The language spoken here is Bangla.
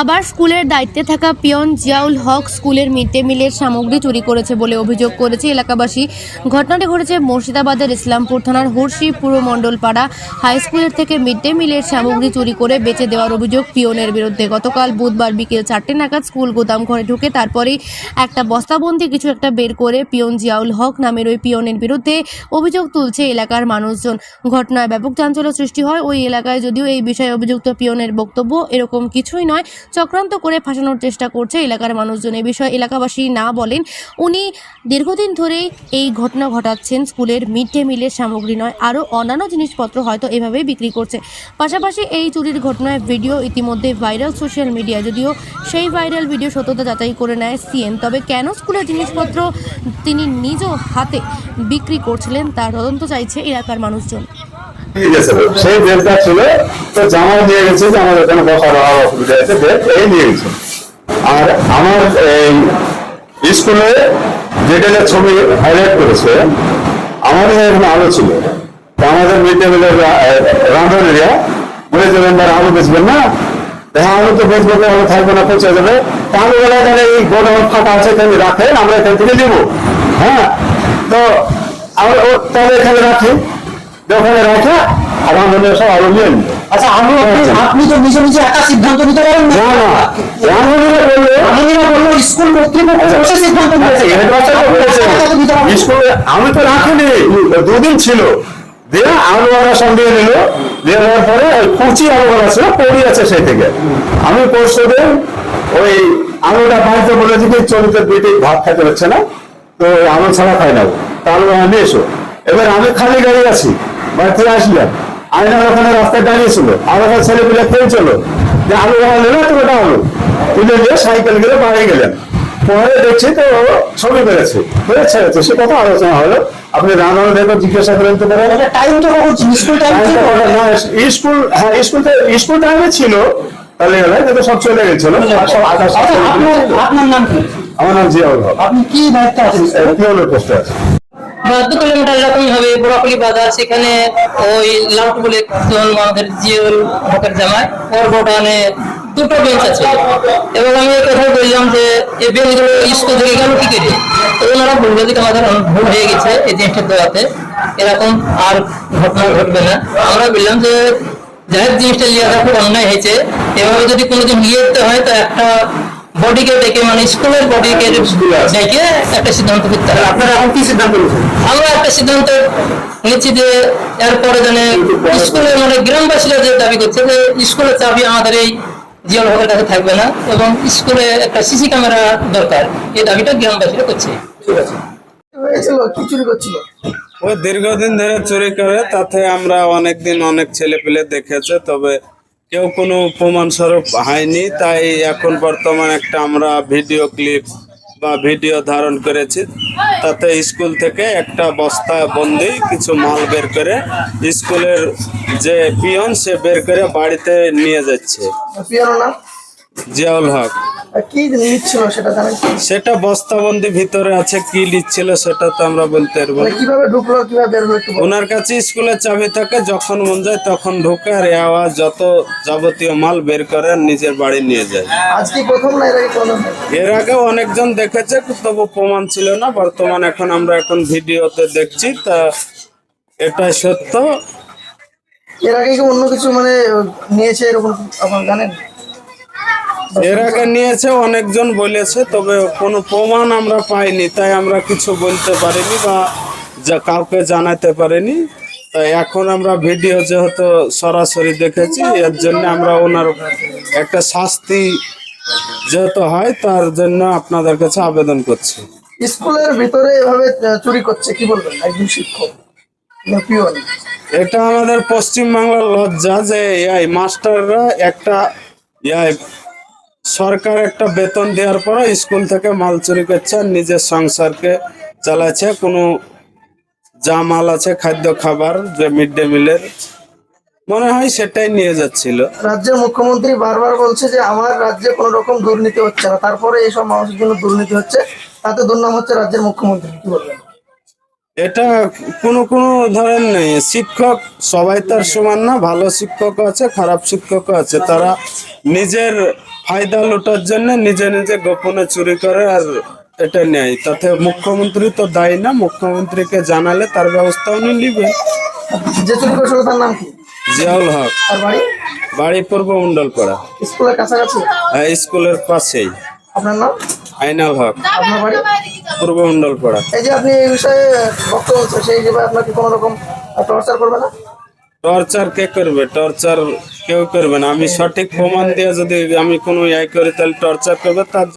আবার স্কুলের দায়িত্বে থাকা পিয়ন জিয়াউল হক স্কুলের মিড ডে মিলের সামগ্রী চুরি করেছে বলে অভিযোগ করেছে এলাকাবাসী। ঘটনাটি ঘটেছে মুর্শিদাবাদের ইসলামপুর থানার হর্ষি পুরো মণ্ডলপাড়া হাই স্কুলের থেকে মিড ডে মিলের সামগ্রী চুরি করে বেচে দেওয়ার অভিযোগ পিয়নের বিরুদ্ধে। গতকাল বুধবার বিকেল চারটে নাগাদ স্কুল গোদাম ঘরে ঢুকে তারপরেই একটা বস্তাবন্দি কিছু একটা বের করে পিয়ন জিয়াউল হক নামের ওই পিয়নের বিরুদ্ধে অভিযোগ তুলছে এলাকার মানুষজন। ঘটনায় ব্যাপক চাঞ্চল্য সৃষ্টি হয় ওই এলাকায় যদিও এই বিষয়ে অভিযুক্ত পিয়নের বক্তব্য এরকম কিছুই নয় চক্রান্ত করে ফাঁসানোর চেষ্টা করছে এলাকার মানুষজন। এই বিষয়ে এলাকাবাসী না বলেন, উনি দীর্ঘদিন ধরেই এই ঘটনা ঘটাচ্ছেন স্কুলের মিড ডে মিলের সামগ্রী নয়, আরও অন্যান্য জিনিসপত্র হয়তো এভাবেই বিক্রি করছে। পাশাপাশি এই চুরির ঘটনায় ভিডিও ইতিমধ্যে ভাইরাল সোশ্যাল মিডিয়া যদিও সেই ভাইরাল ভিডিও সত্যতা যাচাই করে নেয় সিএন। তবে কেন স্কুলের জিনিসপত্র তিনি নিজ হাতে বিক্রি করছিলেন, তার তদন্ত চাইছে এলাকার মানুষজন। সেই বেলটা ছিল, তো জামাই নিয়ে গেছে যে আমার এখানে বসার অসুবিধা আছে বেল এই নিয়ে গেছে। আর আমার এই স্কুলে ডিটেলের ছবি হাইলাইট করেছে আমার এখানে আলো ছিল। আমাদের মিড ডে মিলের রাঁধুনিরা বলে যে মেম্বার আলু বেচবেন না। হ্যাঁ আলু তো বেচবো আলু থাকবে না, পৌঁছে যাবে। তাহলে বলে তাহলে এই গোডাউন ফাঁকা আছে এখানে রাখেন, আমরা এখান থেকে নেব। হ্যাঁ তো আমরা তাহলে এখানে রাখি। ওখানে রাখা আর আমাদের সব আলো নিয়ে আচ্ছা আমি আপনি- তো নিজে নিজে একা সিদ্ধান্ত নিতে পারেন না। না না। রামমন্দিরে বললে বলল স্কুল কর্তৃপক্ষ বসে সিদ্ধান্ত নিয়েছে। হেডমাস্টার তো বলেছে, টাকা দিতে হবে না। স্কুলে আমি তো রাখিনি দুদিন ছিল। দিয়ে আলু ওরা সঙ্গে নিল। দিয়ে নেওয়ার পরে ওই কুচি আলু ওরা ছিল পড়ি আছে সেই থেকে। আমি পরশু দিন ওই আলুটা বাড়িতে বলে দিকে চলিত দুইটি ভাত খাইতে হচ্ছে না তো আলু ছাড়া খাই না তা আমি এসো। এবার আমি খালি গাড়ি আছি। বাড়ি থেকে আসলাম ওখানে রাস্তায় দাঁড়িয়েছিল। আর ওখানে ছেলেপিলে যে আলু নিলে আলু। তুলে নিয়ে সাইকেল গেলে বাড়ি গেলেন। পরে দেখছি তো ছবি বেড়েছে সে কথা আলোচনা হলো। আপনি রান্না দেখো জিজ্ঞাসা করেন তো পারেন এটা টাইম তো কখন স্কুল টাইম স্কুল হ্যাঁ স্কুল স্কুল টাইমে ছিল। তাহলে গেলে কিন্তু সব চলে গেছিল। সব আকাশ আচ্ছা আপনার নাম কি? আমার নাম জিয়াউল হক। আপনি কি দায়িত্বে আছেন? পিওনের পোস্টে আছে। বা দু কিলোমিটার এরকমই হবে বোরাকুলি বাজার, সেখানে ওই লাউট বলে আমাদের জিওল হকের জামাই, ওর গোডাউনে দুটো বেঞ্চ আছে। এবং আমি কথা বললাম যে, এই বেঞ্চগুলো স্কুল থেকে গেল কি করে তো ওনারা বলল যে আমাদের ভুল হয়ে গেছে এই জিনিসটা দেওয়াতে। এরকম আর ঘটনা ঘটবে না। আমরা বললাম যে, যাই জিনিসটা নিয়ে খুব অন্যায় হয়েছে। এভাবে যদি কোনোদিন নিয়ে যেতে হয়, তো একটা বডিকে ডেকে মানে স্কুলের বডিকে ডেকে একটা সিদ্ধান্ত করতে হবে। আপনারা এখন কি সিদ্ধান্ত আমরা একটা সিদ্ধান্ত নিচ্ছি যে এরপরে যেন স্কুলে মানে গ্রামবাসীরা যে দাবি করছে যে স্কুলের চাবি আমাদের এই জিয়াল হকের কাছে থাকবে না এবং স্কুলে একটা সিসি ক্যামেরা দরকার। এই দাবিটা গ্রামবাসীরা করছে। ঠিক আছে। কি চুরি করছিল? ও দীর্ঘদিন ধরে চুরি করে তাতে আমরা অনেকদিন অনেক ছেলে পেলে দেখেছে তবে কেউ কোনো প্রমাণ স্বরূপ হয়নি তাই এখন বর্তমান একটা আমরা ভিডিও ক্লিপ বা ভিডিও ধারণ করেছি। তাতে স্কুল থেকে একটা বস্তা বন্দি কিছু মাল বের করে স্কুলের যে পিয়ন সে বের করে বাড়িতে নিয়ে যাচ্ছে। জিয়াউল হক। কি নিচ্ছিল সেটা জানেন? সেটা বস্তাবন্দি ভিতরে আছে কি লিখছিল সেটা তো আমরা বলতে পারব। মানে কীভাবে ঢুকলো কীভাবে বের হলো ওনার কাছে স্কুলের চাবি থাকে যখন মন যায় তখন ঢোকে আর আওয়াজ যত যাবতীয় মাল বের করে আর নিজের বাড়ি নিয়ে যায়। আজকে প্রথম না এর আগে কোনো এর আগেও অনেকজন দেখেছে তবু প্রমাণ ছিল না বর্তমান এখন আমরা এখন ভিডিওতে দেখছি তা এটাই সত্য। এর আগে কি অন্য কিছু মানে নিয়েছে এরকম আপনার জানেন? এর আগে নিয়েছে অনেকজন বলেছে তবে কোনো প্রমাণ আমরা পাইনি তাই আমরা কিছু বলতে পারিনি বা যা কাউকে জানাতে পারিনি। এখন আমরা ভিডিও যেহেতু সরাসরি দেখেছি এর জন্য আমরা ওনার একটা শাস্তি যেহেতু হয় তার জন্য আপনাদের কাছে আবেদন করছি। স্কুলের ভিতরে এভাবে চুরি করছে কি বলবেন? একজন শিক্ষক এটা আমাদের পশ্চিমবাংলার লজ্জা যে এই মাস্টাররা একটা এই সরকার একটা বেতন দেওয়ার পর স্কুল থেকে মাল চুরি করছে আর নিজের সংসারকে চালাচ্ছে। কোনো যা মাল আছে খাদ্য খাবার যে মিড ডে মিলের। মনে হয় সেটাই নিয়ে যাচ্ছিল। রাজ্যের মুখ্যমন্ত্রী বারবার বলছে যে আমার রাজ্যে কোনো রকম দুর্নীতি হচ্ছে না। তারপরে এইসব মানুষের জন্য দুর্নীতি হচ্ছে তাতে দুর্নাম হচ্ছে রাজ্যের মুখ্যমন্ত্রী। কি বলবেন? এটা কোনো কোনো ধরেন নেই শিক্ষক সবাই তার সমান না ভালো শিক্ষক আছে খারাপ শিক্ষক আছে। তারা নিজের ফায়দা লুটার জন্য নিজে নিজে গোপনে চুরি করে আর এটা নেয়। তাতে মুখ্যমন্ত্রী তো দায়ী না মুখ্যমন্ত্রীকে জানালে তার ব্যবস্থা উনি নিবেন যে চুরি করেছিল তার নাম কি? জিয়াউল হক। আর বাড়ি? বাড়ি পূর্ব মন্ডলপাড়া স্কুলের কাছাকাছি? হ্যাঁ, স্কুলের পাশেই। আপনার নাম? আইনাল হক। আপনার বাড়ি? পূর্ব মন্ডলপাড়া এই যে আপনি এই বিষয়ে বক্তব্য সেই হিসেবে আপনাকে কোনো রকম টর্চার করবে না? টর্চার কে করবে? টর্চার কেউ করবে না। আমি সঠিক প্রমাণ দিয়ে যদি আমি কোনো ইয়ে করি, তাহলে টর্চার করবে, তার